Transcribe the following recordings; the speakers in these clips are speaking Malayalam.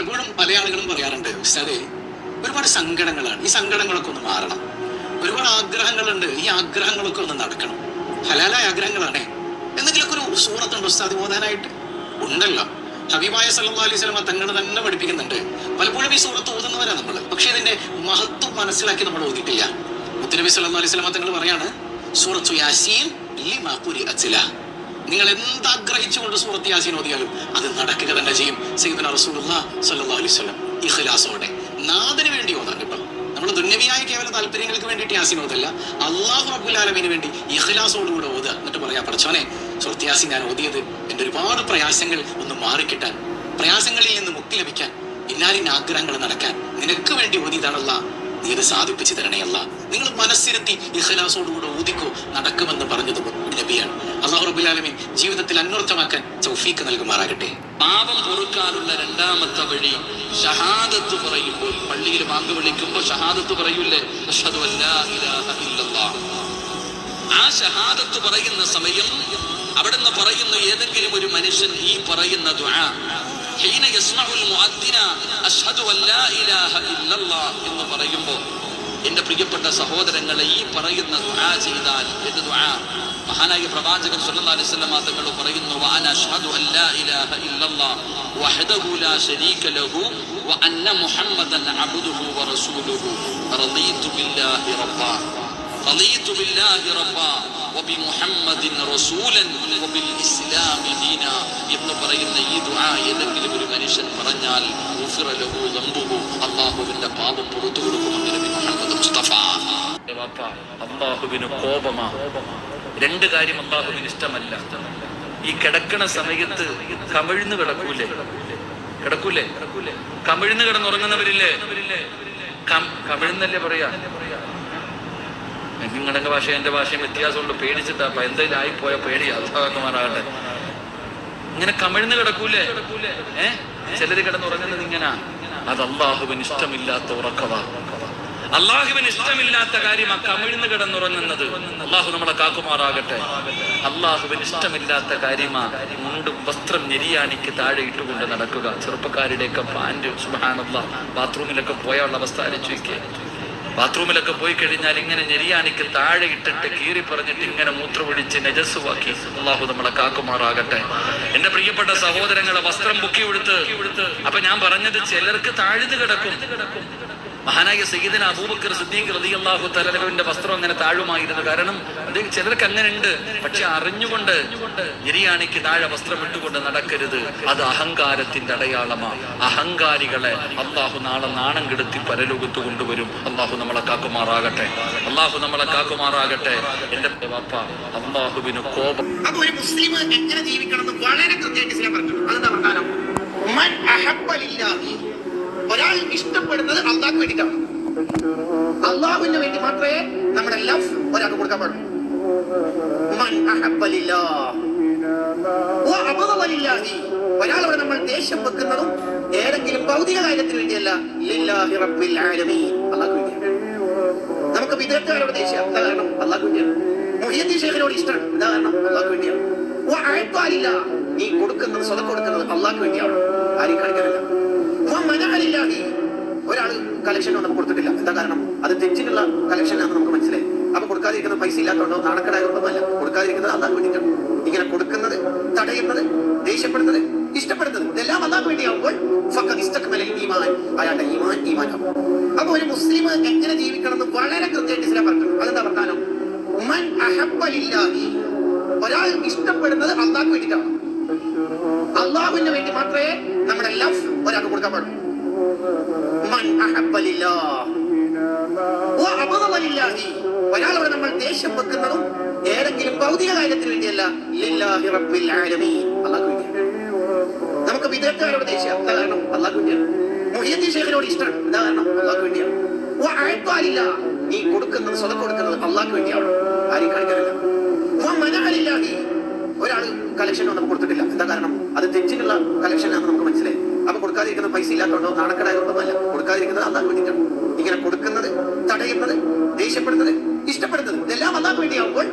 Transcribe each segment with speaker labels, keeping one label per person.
Speaker 1: പലപ്പോഴും പല ആളുകളും പറയാറുണ്ട് ഉസ്താദേ ഒരുപാട് സങ്കടങ്ങളാണ്. ഈ സങ്കടങ്ങളൊക്കെ ഒന്ന് മാറണം. ഒരുപാട് ആഗ്രഹങ്ങളുണ്ട്. ഈ ആഗ്രഹങ്ങളൊക്കെ ഒന്ന് നടക്കണം. ഹലാലായ ആഗ്രഹങ്ങളാണേ. എന്തെങ്കിലുമൊക്കെ ഒരു സൂറത്തുണ്ട് ഉസ്താദ് ഓതാനായിട്ട്? ഉണ്ടല്ലോ. ഹബീബായ സല്ലാ അലൈഹി സ്വലമ തങ്ങൾ തന്നെ പഠിപ്പിക്കുന്നുണ്ട്. പലപ്പോഴും ഈ സൂറത്ത് ഓതുന്നവരാ നമ്മൾ പക്ഷെ ഇതിന്റെ മഹത്വം മനസ്സിലാക്കി നമ്മൾ ഓതിയിട്ടില്ല. മുത്തനബി സല്ലാ അലൈഹി സ്വലമ തങ്ങൾ പറയാണ് സൂറത്തു യാസീൻ ലിമാ ഖുരിഅത് ലഹ. നിങ്ങൾ എന്താഗ്രഹിച്ചുകൊണ്ട് സൂറത്ത് യാസീൻ ഓതിയാലും അത് നടക്കുക തന്നെ ചെയ്യും. സൈദന റസൂലുള്ളാഹി സ്വല്ലല്ലാഹു അലൈഹി വസല്ലം. ഇഖ്ലാസോടെ. നാഥന് വേണ്ടി ഓതാൻ കേട്ടോ. നമ്മൾ ദുന്യവിയായ കേവല താല്പര്യങ്ങൾക്ക് വേണ്ടിയിട്ട് യാസീൻ ഓതല്ല. അള്ളാഹു റബ്ബുൽ ആലമീന് വേണ്ടി ഇഖ്ലാസോടുകൂടെ ഓതുക. എന്നിട്ട് പറയാ പഠിച്ചോനെ സുഹൃത്ത് യാസീൻ ഞാൻ ഓതിയത് എന്റെ ഒരുപാട് പ്രയാസങ്ങൾ ഒന്ന് മാറിക്കിട്ടാൻ പ്രയാസങ്ങളിൽ നിന്ന് മുക്തി ലഭിക്കാൻ ഇന്നാലിന്റെ ആഗ്രഹങ്ങൾ നടക്കാൻ നിനക്ക് വേണ്ടി ഓതിയതാണല്ല നീ ഇത് സാധിപ്പിച്ചു തരണയല്ല നിങ്ങൾ മനസ്സിരുത്തി ഇഹലാസോടുകൂടെ ഊതിക്കോ നടക്കുമെന്ന് പറഞ്ഞത് നബിയാണ്. അള്ളാഹു ആലമീൻ ജീവിതത്തിൽ അന്വർത്ഥമാക്കാൻ ചൗഫീക്ക് നൽകുമാറാകട്ടെ.
Speaker 2: പാപം പൊറുക്കാനുള്ള രണ്ടാമത്തെ വഴി ഷഹാദത്ത് പറയുമ്പോൾ പള്ളിയിൽ വാങ്ക് വിളിക്കുമ്പോൾ ഷഹാദത്ത് പറയൂലേ. ആ ഷഹാദത്ത് പറയുന്ന സമയം അവിടുന്ന് പറയുന്ന ഏതെങ്കിലും ഒരു മനുഷ്യൻ ഈ പറയുന്ന ദുആ ഹീന യസ്മഉൽ മുഅദ്ദിന അഷ്ഹദു അല്ലാ ഇലാഹ ഇല്ലല്ലാഹ് എന്ന് പറയുമ്പോൾ എന്റെ പ്രിയപ്പെട്ട സഹോദരങ്ങളെ ഈ പറയുന്ന ദുആ ചെയ്താൽ എന്ത് ദുആ? മഹാനായ പ്രവാചകൻ സല്ലല്ലാഹു അലൈഹി വസല്ലം തങ്ങൾ പറയുന്നു വഅന അഷ്ഹദു അല്ലാ ഇലാഹ ഇല്ലല്ലാഹ് വഹദഹു ലാ ശരീക ലഹു വഅന്ന മുഹമ്മദൻ അബ്ദുഹു വറസൂലുഹു റളിയതു ബില്ലാഹി റബ്ബാ. رضيت بالله ربا وبمحمد رسولا وبالإسلام دينا എന്ന് പറയുന്ന ഈ ദുആ ഏതെങ്കിലും ഒരു മനുഷ്യൻ പറഞ്ഞാൽ ഗുഫിറ ലഹു ദംബുഹു അല്ലാഹുവിന്റെ പാപം പുറത്തു കൊടുക്കുമെന്ന് നബി മുഹമ്മദ് മുസ്തഫ അള്ളാഹുവിന് കോപമാ രണ്ട് കാര്യം അള്ളാഹുവിന് ഇഷ്ടമല്ല ഈ കിടക്കണ സമയത്ത് കമിഴ്ന്ന് കിടക്കൂലേ കിടക്കൂലേ കമിഴ്ന്ന് കിടന്നുറങ്ങുന്നവരില്ലേ കം- കമിഴ്ന്നല്ലേ പറയാ നിങ്ങളുടെ ഭാഷ എന്റെ ഭാഷയും വ്യത്യാസമുണ്ട്. പേടിച്ചിട്ടാ അപ്പൊ എന്തെങ്കിലും പോയ പേടി. അള്ളാഹുമാറാകട്ടെ ഇങ്ങനെ കമിഴ്ന്ന് കിടക്കൂലേ? ഏ? ചിലര് കിടന്നുറങ്ങുന്നത് ഇങ്ങനെ. അത് അള്ളാഹുവിന് ഇഷ്ടമില്ലാത്ത ഉറക്കവാ. അള്ളാഹുവിന് ഇഷ്ടമില്ലാത്ത കാര്യം ആ കമിഴ്ന്ന് കിടന്നുറങ്ങുന്നത്. അള്ളാഹു നമ്മളെ കാക്കുമാറാകട്ടെ. അള്ളാഹുവിന് ഇഷ്ടമില്ലാത്ത കാര്യമാ മുണ്ടും വസ്ത്രം ഞെരിയാണിക്ക് താഴെ ഇട്ടുകൊണ്ട് നടക്കുക. ചെറുപ്പക്കാരുടെയൊക്കെ പാന്റ് സുബാനുള്ള ബാത്റൂമിലൊക്കെ പോയുള്ള അവസ്ഥ ആലോചിക്കേ. ബാത്റൂമിലൊക്കെ പോയി കഴിഞ്ഞാൽ ഇങ്ങനെ ഞെരിയാനിക്ക് താഴെ ഇട്ടിട്ട് കീറി പറഞ്ഞിട്ട് ഇങ്ങനെ മൂത്രമൊഴിച്ച് നജസ്സുവാക്കി. അള്ളാഹു നമ്മളെ കാക്കുമാറാകട്ടെ. എന്റെ പ്രിയപ്പെട്ട സഹോദരങ്ങളെ വസ്ത്രം പൊക്കി കൊടുത്ത് അപ്പൊ ഞാൻ പറഞ്ഞത് ചിലർക്ക് താഴ്ന്നു കിടക്കും. മഹാനായ സയ്യിദിന് അബൂബക്കർ സിദ്ദീഖ് അള്ളാഹു തലവിന്റെ വസ്ത്രം അങ്ങനെ താഴുമായിരുന്നു. കാരണം അദ്ദേഹം ചിലർക്ക് അങ്ങനെ ഉണ്ട് പക്ഷെ അറിഞ്ഞുകൊണ്ട് ഞെരിയാണിക്ക് താഴെ വസ്ത്രം ഇട്ടുകൊണ്ട് നടക്കരുത്. അത് അഹങ്കാരത്തിന്റെ അടയാളമാണ് അഹങ്കാരികളെ അള്ളാഹു നാളെ നാണം കെടുത്തി പരലോകത്ത് കൊണ്ടുവരും. അള്ളാഹു നമ്മളെ കാക്കുമാറാകട്ടെ. അള്ളാഹു നമ്മളെ കാക്കുമാറാകട്ടെ. എന്റെ വാപ്പ അള്ളാഹുവിന് കോപം.
Speaker 3: ഒരു മുസ്ലിം എങ്ങനെ ജീവിക്കണം വളരെ കൃത്യമായിട്ട് പറഞ്ഞു ലില്ലാഹി. ഇഷ്ടപ്പെടുന്നത് അള്ളാഹ് വേണ്ടിയിട്ടാണ്. അള്ളാഹുവിന് വേണ്ടി മാത്രമേ നമ്മുടെ ലവ് ഒരാൾക്ക് കൊടുക്കാൻ പാടുള്ളൂ. ഒരാളോട് നമ്മൾ ദേഷ്യം വെക്കുന്നതും ഏതെങ്കിലും ഭൗതിക കാര്യത്തിന് വേണ്ടിയല്ല. നമുക്ക് വിദഗ്ധരോട് ദേഷ്യം. എന്താ കാരണം അള്ളാഹ് വേണ്ടിയാണ്. മുഹിയദ്ദീൻ ഷേഖിനോട് ഇഷ്ടമാണ്. എന്താ അള്ളാഹ് വേണ്ടിയാണ്. നീ കൊടുക്കുന്നത് സ്വതം കൊടുക്കുന്നത് അള്ളാഹ് വേണ്ടിയാണ്. ആരും മനഅലില്ലാഹി. ഒരാൾ കളക്ഷൻ നമുക്ക് കൊടുത്തിട്ടില്ല. എന്താ കാരണം? അത് തെറ്റിനുള്ള കളക്ഷൻ ആണെന്ന് നമുക്ക് മനസ്സിലായി. അപ്പൊ കൊടുക്കാതിരിക്കുന്ന പൈസ ഇല്ലാത്തതുകൊണ്ടോ നാണക്കേടായതുകൊണ്ടല്ല കൊടുക്കാതിരിക്കുന്നത് അള്ളാഹ് വേണ്ടിയിട്ടാണ്. ഇങ്ങനെ കൊടുക്കുന്നത് തടയുന്നത് ദേഷ്യപ്പെടുന്നത് ഇഷ്ടപ്പെടുന്നത് ഇതെല്ലാം അള്ളാഹ് വേണ്ടിയാവുമ്പോൾ ഈമാൻ. അപ്പൊ ഒരു മുസ്ലിം എങ്ങനെ ജീവിക്കണം എന്ന് വളരെ കൃത്യമായിട്ട് ഇസ്ലാം പറഞ്ഞു അതെന്താ പറഞ്ഞാലും. ഒരാൾ ഇഷ്ടപ്പെടുന്നത് അള്ളാഹു വേണ്ടിയിട്ടാണ്. അള്ളാഹുവിന് വേണ്ടി മാത്രമേ നമ്മുടെ ലവ് ഒരാൾക്ക് കൊടുക്കാൻ പാടുള്ളൂ. ലില്ലാഹി. നമ്മൾ ദേഷ്യം വെക്കുന്നതും ഏതെങ്കിലും ഭൗതിക കാര്യത്തിന് വേണ്ടിയല്ല. നമുക്ക് വിദഗ്ധരോട് ദേഷ്യം. എന്താ കാരണം? അള്ളാഹ് വേണ്ടിയാണ് അള്ളാഹ് വേണ്ടിയാണ് നീ കൊടുക്കുന്നത് സ്വതം കൊടുക്കുന്നത് അള്ളാഹ് വേണ്ടിയാണ് ആരും കാണിക്കാനില്ല. ഒരാൾ കളക്ഷൻ നമുക്ക് കൊടുത്തിട്ടില്ല. എന്താ കാരണം? അത് തെറ്റിനുള്ള കളക്ഷൻ ആണെന്ന് നമുക്ക് മനസ്സിലായി. അപ്പൊ കൊടുക്കാതിരിക്കുന്ന പൈസ ഇല്ലാത്തതുകൊണ്ടോ നാണക്കേടായതുകൊണ്ടല്ല കൊടുക്കാതിരിക്കുന്നത് അള്ളാഹ് വേണ്ടിയിട്ടാണ്. ഇങ്ങനെ കൊടുക്കുന്നത് തടയുന്നത് ദേഷ്യപ്പെടുന്നത് ഇഷ്ടപ്പെടുന്നത് ഇതെല്ലാം അള്ളാഹ് വേണ്ടിയാവുമ്പോൾ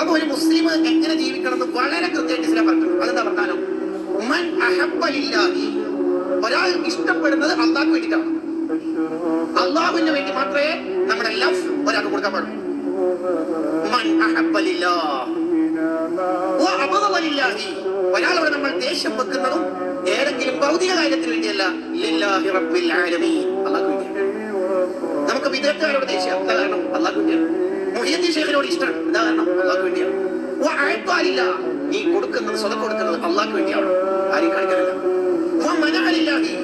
Speaker 3: അപ്പൊ ഒരു മുസ്ലിം എങ്ങനെ ജീവിക്കണം എന്ന് വളരെ കൃത്യമായിട്ട് ചില പറഞ്ഞു അതെന്താ പറഞ്ഞാലും? മൻ. ഒരാൾ ഇഷ്ടപ്പെടുന്നത് അള്ളാഹ് വേണ്ടിയിട്ടാണ്. അള്ളാഹുവിന് വേണ്ടി മാത്രമേ നമ്മുടെ ലവ് ഒരാൾക്ക് കൊടുക്കാൻ പാടുള്ളൂ. മൻ ഒരാളോട് നമ്മൾ ദേഷ്യം വെക്കുന്നതും ഏതെങ്കിലും ഭൗതിക കാര്യത്തിന് വേണ്ടിയല്ല. നമുക്ക് വിദഗ്ധരോട് ദേഷ്യം. എന്താ കാരണം? അള്ളാഹ്ക്ക് വേണ്ടിയാണ് മുഹിയദ്ദീൻ ഷേഖിനോട് ഇഷ്ടം. എന്താ കാരണം? അള്ളാഹ്ക്ക് വേണ്ടിയാണ് വ നീ കൊടുക്കുന്നത് സ്വതം കൊടുക്കുന്നത് അള്ളാഹ്ക്ക് വേണ്ടിയാണ്. ആരെയും മനഅലില്ലാഹി.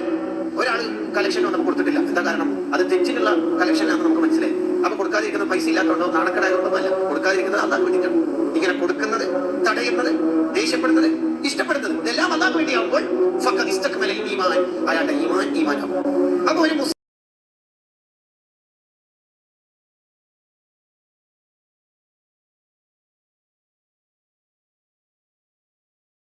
Speaker 3: ഒരാൾ കലക്ഷൻ നമുക്ക് കൊടുത്തിട്ടില്ല. എന്താ കാരണം? അത് തെറ്റിനുള്ള കളക്ഷൻ ആണെന്ന് നമുക്ക് മനസ്സിലായി. അപ്പൊ കൊടുക്കാതിരിക്കുന്ന പൈസ ഇല്ലാത്തതുകൊണ്ടോ നാണക്കേടായതുകൊണ്ടോ അല്ല കൊടുക്കാതിരിക്കുന്നത് അള്ളാഹ്ക്ക് വേണ്ടിയിട്ടാണ്. ഇങ്ങനെ കൊടുക്കുന്നത് തടയുന്നത് ദേഷ്യപ്പെടുന്നത് ഇഷ്ടപ്പെടുന്നത് ഇതെല്ലാം അതാ വേണ്ടിയാവുമ്പോൾ അയാളുടെ ഈമാൻ ഈമാനാവും അപ്പൊ ഒരു